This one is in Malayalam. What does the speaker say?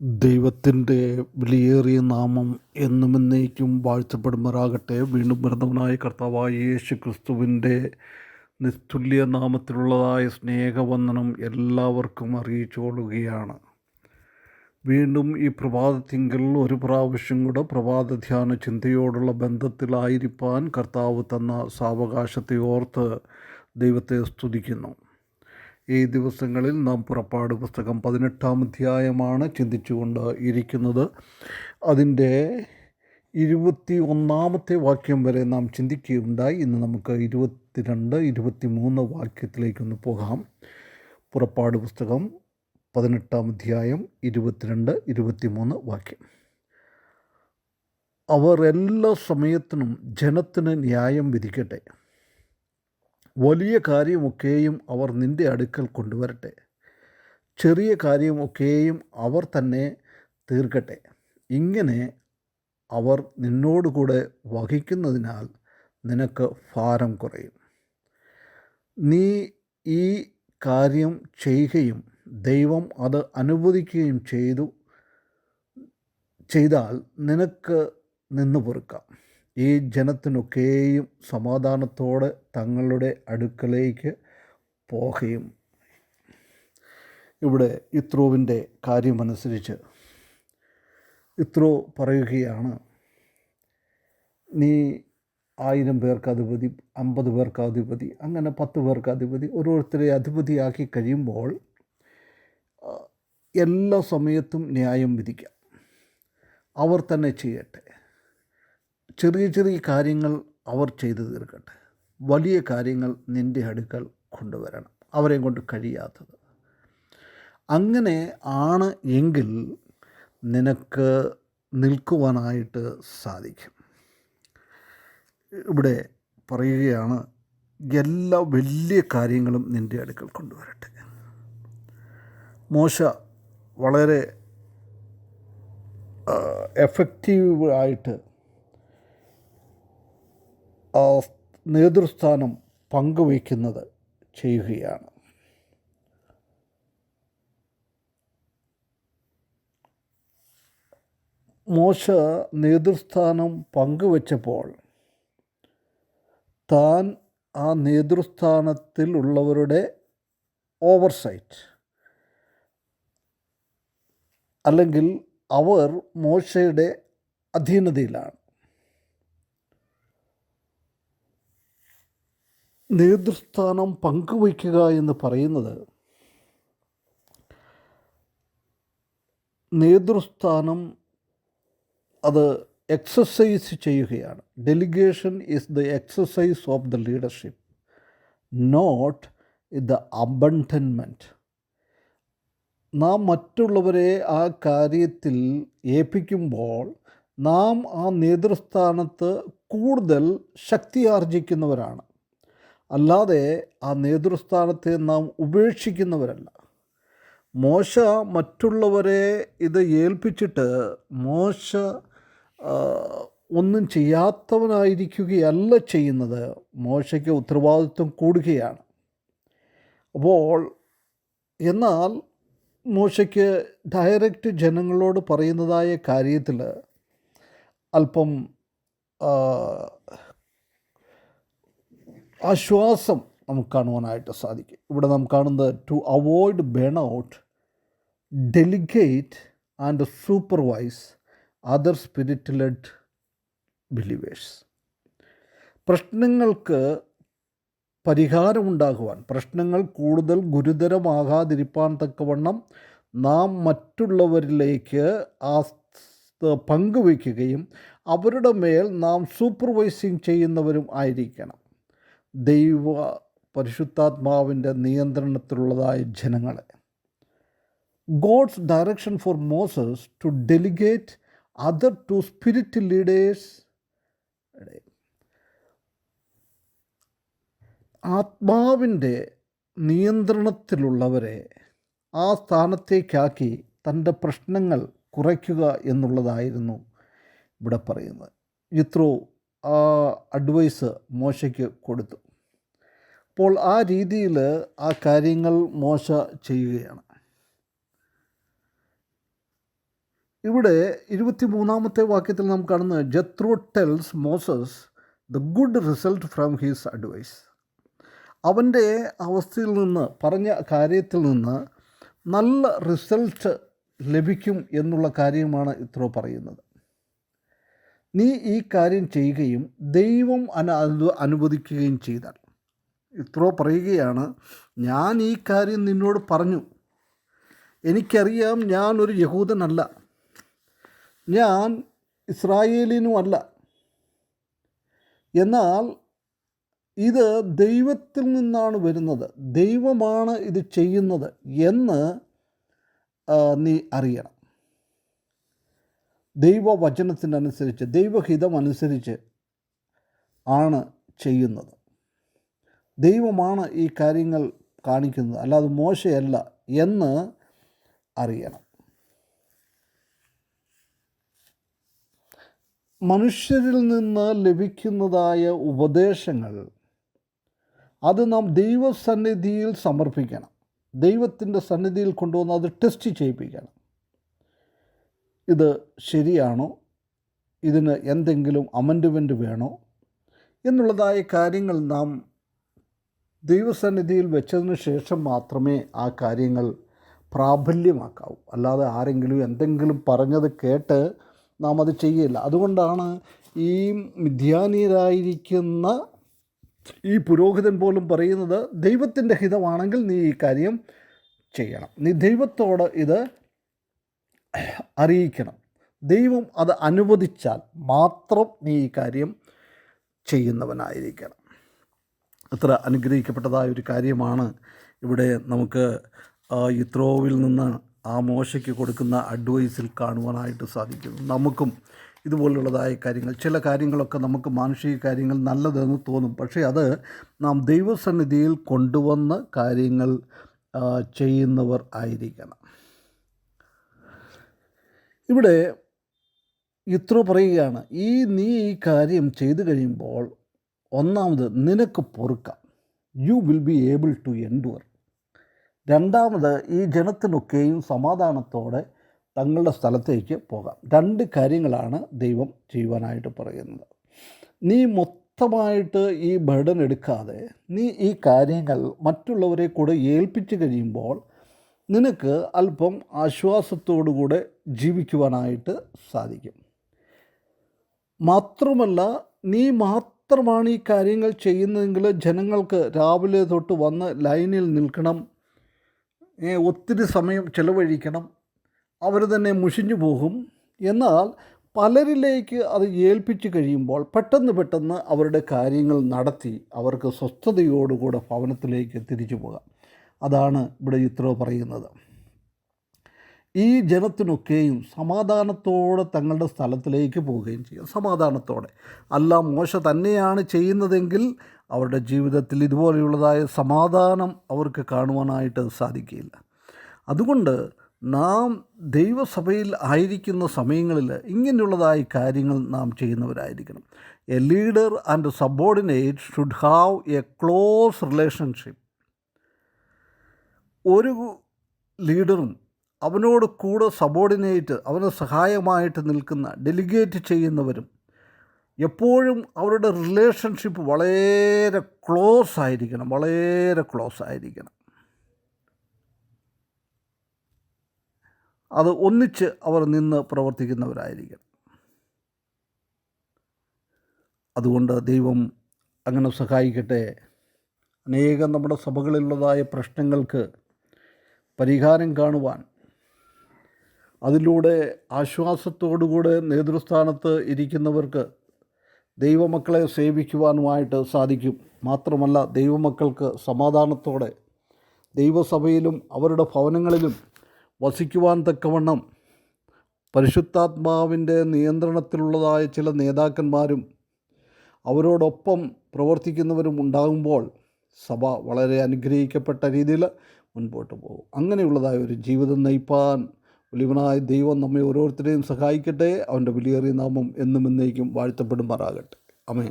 ദൈവത്തിന്റെ വിലയേറിയ നാമം എന്നും എന്നേക്കും വാഴ്ത്തപ്പെടുമാറാകട്ടെ. വീണ്ടും വരുന്നവനായ കർത്താവായ യേശു ക്രിസ്തുവിന്റെ നിസ്തുല്യ നാമത്തിലുള്ളതായ സ്നേഹവന്ദനം എല്ലാവർക്കും അറിയിച്ചുകൊള്ളുകയാണ് വീണ്ടും ഈ പ്രഭാതത്തിങ്കിൽ ഒരു പ്രാവശ്യം കൂടെ പ്രഭാത ധ്യാന ചിന്തയോടുള്ള ബന്ധത്തിലായിരിക്കാൻ കർത്താവ് തന്ന സാവകാശത്തെ ഓർത്ത് ദൈവത്തെ സ്തുതിക്കുന്നു. ഈ ദിവസങ്ങളിൽ നാം പുറപ്പാട് പുസ്തകം പതിനെട്ടാം അധ്യായമാണ് ചിന്തിച്ചുകൊണ്ട് ഇരിക്കുന്നത്. അതിന്റെ ഇരുപത്തി ഒന്നാമത്തെ വാക്യം വരെ നാം ചിന്തിക്കുകയുണ്ടായി. ഇന്ന് നമുക്ക് ഇരുപത്തിരണ്ട് ഇരുപത്തി മൂന്ന് വാക്യത്തിലേക്കൊന്ന് പോകാം. പുറപ്പാട് പുസ്തകം പതിനെട്ടാം അധ്യായം ഇരുപത്തിരണ്ട് ഇരുപത്തിമൂന്ന് വാക്യം. അവർ എല്ലാ സമയത്തിനും ജനത്തിന് ന്യായം വിധിക്കട്ടെ. വലിയ കാര്യമൊക്കെയും അവർ നിന്റെ അടുക്കൽ കൊണ്ടുവരട്ടെ. ചെറിയ കാര്യമൊക്കെയും അവർ തന്നെ തീർക്കട്ടെ. ഇങ്ങനെ അവർ നിന്നോടുകൂടെ വഹിക്കുന്നതിനാൽ നിനക്ക് ഭാരം കുറയും. നീ ഈ കാര്യം ചെയ്യുകയും ദൈവം അത് അനുവദിക്കുകയും ചെയ്തു ചെയ്താൽ നിനക്ക് നിന്ന് പൊറുക്കാം. ഈ ജനത്തിനൊക്കെയും സമാധാനത്തോടെ തങ്ങളുടെ അടുക്കലേക്ക് പോകുകയും ഇവിടെ ഇത്രോവിന്റെ കാര്യമനുസരിച്ച് ഇത്രോ പറയുകയാണ് നീ ആയിരം പേർക്ക് അധിപതി അമ്പത് പേർക്ക് അധിപതി അങ്ങനെ പത്ത് പേർക്ക് അധിപതി ഓരോരുത്തരെ അധിപതിയാക്കി കഴിയുമ്പോൾ എല്ലാ സമയത്തും ന്യായം വിധിക്കാം. അവർ തന്നെ ചെയ്യട്ടെ. ചെറിയ ചെറിയ കാര്യങ്ങൾ അവർ ചെയ്തു തീർക്കട്ടെ. വലിയ കാര്യങ്ങൾ നിന്റെ അടുക്കൽ കൊണ്ടുവരണം. അവരെയും കൊണ്ട് കഴിയാത്തത്. അങ്ങനെ ആണ് എങ്കിൽ നിനക്ക് നിൽക്കുവാനായിട്ട് സാധിക്കും. ഇവിടെ പറയുകയാണ് എല്ലാ വലിയ കാര്യങ്ങളും നിന്റെ അടുക്കൽ കൊണ്ടുവരട്ടെ. മോശ വളരെ എഫക്റ്റീവ് ആയിട്ട് നേതൃസ്ഥാനം പങ്കുവയ്ക്കുന്നത് ചെയ്യുകയാണ്. മോശ നേതൃസ്ഥാനം പങ്കുവച്ചപ്പോൾ താൻ ആ നേതൃസ്ഥാനത്തിലുള്ളവരുടെ ഓവർസൈറ്റ് അല്ലെങ്കിൽ അവർ മോശയുടെ അധീനതയിലാണ്. നേതൃസ്ഥാനം പങ്കുവയ്ക്കുക എന്ന് പറയുന്നത് നേതൃസ്ഥാനം അത് എക്സസൈസ് ചെയ്യുകയാണ്. Delegation is the exercise of the leadership not the abandonment നാം മറ്റുള്ളവരെ ആ കാര്യത്തിൽ ഏൽപ്പിക്കുമ്പോൾ നാം ആ നേതൃസ്ഥാനത്ത് കൂടുതൽ ശക്തി ശക്തിയാർജിക്കുന്നവരാണ് അല്ലാതെ ആ നേതൃസ്ഥാനത്തെ നാം ഉപേക്ഷിക്കുന്നവരല്ല. മോശ മറ്റുള്ളവരെ ഇത് ഏൽപ്പിച്ചിട്ട് മോശ ഒന്നും ചെയ്യാത്തവനായിരിക്കുകയല്ല ചെയ്യുന്നത്. മോശയ്ക്ക് ഉത്തരവാദിത്വം കൂടുകയാണ്. അപ്പോൾ എന്നാൽ മോശയ്ക്ക് ഡയറക്റ്റ് ജനങ്ങളോട് പറയുന്നതായ കാര്യത്തിൽ അല്പം ആശ്വാസം നമുക്ക് കാണുവാനായിട്ട് സാധിക്കും. ഇവിടെ നാം കാണുന്നത് to avoid burn out delegate and supervise other spirit led believers പ്രശ്നങ്ങൾക്ക് പരിഹാരമുണ്ടാകുവാൻ പ്രശ്നങ്ങൾ കൂടുതൽ ഗുരുതരമാകാതിരിപ്പാൻ തക്കവണ്ണം നാം മറ്റുള്ളവരിലേക്ക് ആ പങ്കുവയ്ക്കുകയും അവരുടെ മേൽ നാം സൂപ്പർവൈസിങ് ചെയ്യുന്നവരും ആയിരിക്കണം. ദൈവ പരിശുദ്ധാത്മാവിന്റെ നിയന്ത്രണത്തിലുള്ളതായ ജനങ്ങളെ. God's direction for Moses to delegate other to spirit leaders ആത്മാവിന്റെ നിയന്ത്രണത്തിലുള്ളവരെ ആ സ്ഥാനത്തേക്കാക്കി തന്റെ പ്രശ്നങ്ങൾ കുറയ്ക്കുക എന്നുള്ളതായിരുന്നു ഇവിടെ പറയുന്നത്. ഇത്രോ അഡ്വൈസ് മോശയ്ക്ക് കൊടുത്തു. അപ്പോൾ ആ രീതിയിൽ ആ കാര്യങ്ങൾ മോശ ചെയ്യുകയാണ്. ഇവിടെ ഇരുപത്തി മൂന്നാമത്തെ വാക്യത്തിൽ നാം കാണുന്നത് Jethro tells Moses the good result from his advice. അവന്റെ അവസ്ഥയിൽ നിന്ന് പറഞ്ഞ കാര്യത്തിൽ നിന്ന് നല്ല റിസൾട്ട് ലഭിക്കും എന്നുള്ള കാര്യമാണ് ഇത്രോ പറയുന്നത്. നീ ഈ കാര്യം ചെയ്യുകയും ദൈവം അന അനുവദിക്കുകയും ചെയ്താൽ. ഇത്രോ പറയുകയാണ് ഞാൻ ഈ കാര്യം നിന്നോട് പറഞ്ഞു. എനിക്കറിയാം ഞാനൊരു യഹൂദനല്ല. ഞാൻ ഇസ്രായേലിനുമല്ല എന്നാൽ ഇത് ദൈവത്തിൽ നിന്നാണ് വരുന്നത്. ദൈവമാണ് ഇത് ചെയ്യുന്നത് എന്ന് നീ അറിയണം. ദൈവവചനത്തിനനുസരിച്ച് ദൈവഹിതം അനുസരിച്ച് ആണ് ചെയ്യുന്നത്. ദൈവമാണ് ഈ കാര്യങ്ങൾ കാണിക്കുന്നത്. അല്ലാതെ മോശയല്ല എന്ന് അറിയണം. മനുഷ്യരിൽ നിന്ന് ലഭിക്കുന്നതായ ഉപദേശങ്ങൾ അത് നാം ദൈവസന്നിധിയിൽ സമർപ്പിക്കണം. ദൈവത്തിന്റെ സന്നിധിയിൽ കൊണ്ടുവന്ന് അത് ടെസ്റ്റ് ചെയ്യിപ്പിക്കണം. ഇത് ശരിയാണോ? ഇതിന് എന്തെങ്കിലും അമെൻഡ്മെന്റ് വേണോ? എന്നുള്ളതായ കാര്യങ്ങൾ നാം ദൈവസന്നിധിയിൽ വെച്ചതിന് ശേഷം മാത്രമേ ആ കാര്യങ്ങൾ പ്രാബല്യമാക്കാവൂ. അല്ലാതെ ആരെങ്കിലും എന്തെങ്കിലും പറഞ്ഞത് കേട്ട് നാം അത് ചെയ്യില്ല. അതുകൊണ്ടാണ് ഈ മിഥ്യാനീയരായിരിക്കുന്ന ഈ പുരോഹിതൻ പോലും പറയുന്നത് ദൈവത്തിന്റെ ഹിതമാണെങ്കിൽ നീ ഈ കാര്യം ചെയ്യണം. നീ ദൈവത്തോട് ഇത് അറിയിക്കണം. ദൈവം അത് അനുവദിച്ചാൽ മാത്രം നീ ഈ കാര്യം ചെയ്യുന്നവനായിരിക്കണം. അത്ര അനുഗ്രഹിക്കപ്പെട്ടതായ ഒരു കാര്യമാണ് ഇവിടെ നമുക്ക് ഇത്രോവിൽ നിന്ന് ആ മോശയ്ക്ക് കൊടുക്കുന്ന അഡ്വൈസിൽ കാണുവാനായിട്ട് സാധിക്കുന്നു. നമുക്കും ഇതുപോലുള്ളതായ കാര്യങ്ങൾ ചില കാര്യങ്ങളൊക്കെ നമുക്ക് മാനുഷിക കാര്യങ്ങൾ നല്ലതെന്ന് തോന്നും. പക്ഷേ അത് നാം ദൈവസന്നിധിയിൽ കൊണ്ടുവന്ന് കാര്യങ്ങൾ ചെയ്യുന്നവർ ആയിരിക്കണം. ഇവിടെ ഇത്ര പറയുകയാണ് ഈ നീ ഈ കാര്യം ചെയ്തു കഴിയുമ്പോൾ ഒന്നാമത് നിനക്ക് പൊറുക്കാം. You will be able to endure രണ്ടാമത് ഈ ജനത്തിനൊക്കെയും സമാധാനത്തോടെ തങ്ങളുടെ സ്ഥലത്തേക്ക് പോകാം. രണ്ട് കാര്യങ്ങളാണ് ദൈവം ചെയ്യുവാനായിട്ട് പറയുന്നത്. നീ മൊത്തമായിട്ട് ഈ ബർഡൻ എടുക്കാതെ നീ ഈ കാര്യങ്ങൾ മറ്റുള്ളവരെ കൂടെ ഏൽപ്പിച്ചു കഴിയുമ്പോൾ നിനക്ക് അല്പം ആശ്വാസത്തോടുകൂടെ ജീവിക്കുവാനായിട്ട് സാധിക്കും. മാത്രമല്ല നീ മാത്രമാണ് ഈ കാര്യങ്ങൾ ചെയ്യുന്നതെങ്കിൽ ജനങ്ങൾക്ക് രാവിലെ തൊട്ട് വന്ന് ലൈനിൽ നിൽക്കണം. ഒത്തിരി സമയം ചിലവഴിക്കണം. അവർ തന്നെ മുഷിഞ്ഞു പോകും. എന്നാൽ പലരിലേക്ക് അത് ഏൽപ്പിച്ച് കഴിയുമ്പോൾ പെട്ടെന്ന് പെട്ടെന്ന് അവരുടെ കാര്യങ്ങൾ നടത്തി അവർക്ക് സ്വസ്ഥതയോടുകൂടെ ഭവനത്തിലേക്ക് തിരിച്ചു പോകാം. അതാണ് ഇവിടെ ഇത്രോ പറയുന്നത്. ഈ ജനത്തിനൊക്കെയും സമാധാനത്തോടെ തങ്ങളുടെ സ്ഥലത്തിലേക്ക് പോവുകയും ചെയ്യും. സമാധാനത്തോടെ. അല്ല മോശ തന്നെയാണ് ചെയ്യുന്നതെങ്കിൽ അവരുടെ ജീവിതത്തിൽ ഇതുപോലെയുള്ളതായ സമാധാനം അവർക്ക് കാണുവാനായിട്ട് സാധിക്കില്ല അതുകൊണ്ട് നാം ദൈവസഭയിൽ ആയിരിക്കുന്ന സമയങ്ങളിൽ ഇങ്ങനെയുള്ളതായ കാര്യങ്ങൾ നാം ചെയ്യുന്നവരായിരിക്കണം. A leader and subordinate should have a close relationship ഒരു ലീഡറും അവനോട് കൂടെ സബോർഡിനേറ്റ് അവന് സഹായമായിട്ട് നിൽക്കുന്ന ഡെലിഗേറ്റ് ചെയ്യുന്നവരും എപ്പോഴും അവരുടെ റിലേഷൻഷിപ്പ് വളരെ ക്ലോസ് ആയിരിക്കണം വളരെ ക്ലോസ് ആയിരിക്കണം. അത് ഒന്നിച്ച് അവർ നിന്ന് പ്രവർത്തിക്കുന്നവരായിരിക്കണം. അതുകൊണ്ട് ദൈവം അങ്ങനെ സഹായിക്കട്ടെ. അനേകം നമ്മുടെ സഭകളിലുള്ളതായ പ്രശ്നങ്ങൾക്ക് പരിഹാരം കാണുവാൻ. അതിലൂടെ ആശ്വാസത്തോടുകൂടെ നേതൃസ്ഥാനത്ത് ഇരിക്കുന്നവർക്ക് ദൈവമക്കളെ സേവിക്കുവാനുമായിട്ട് സാധിക്കും. മാത്രമല്ല ദൈവമക്കൾക്ക് സമാധാനത്തോടെ ദൈവസഭയിലും അവരുടെ ഭവനങ്ങളിലും വസിക്കുവാൻ തക്കവണ്ണം പരിശുദ്ധാത്മാവിന്റെ നിയന്ത്രണത്തിലുള്ളതായ ചില നേതാക്കന്മാരും അവരോടൊപ്പം പ്രവർത്തിക്കുന്നവരും ഉണ്ടാകുമ്പോൾ സഭ വളരെ അനുഗ്രഹിക്കപ്പെട്ട രീതിയിൽ മുൻപോട്ട് പോകും. അങ്ങനെയുള്ളതായ ഒരു ജീവിതം നയിപ്പാൻ വലിയവനായ ദൈവം നമ്മെ ഓരോരുത്തരെയും സഹായിക്കട്ടെ. അവന്റെ വിലയേറിയ നാമം എന്നും എന്നേക്കും വാഴ്ത്തപ്പെടുമാറാകട്ടെ. അമേ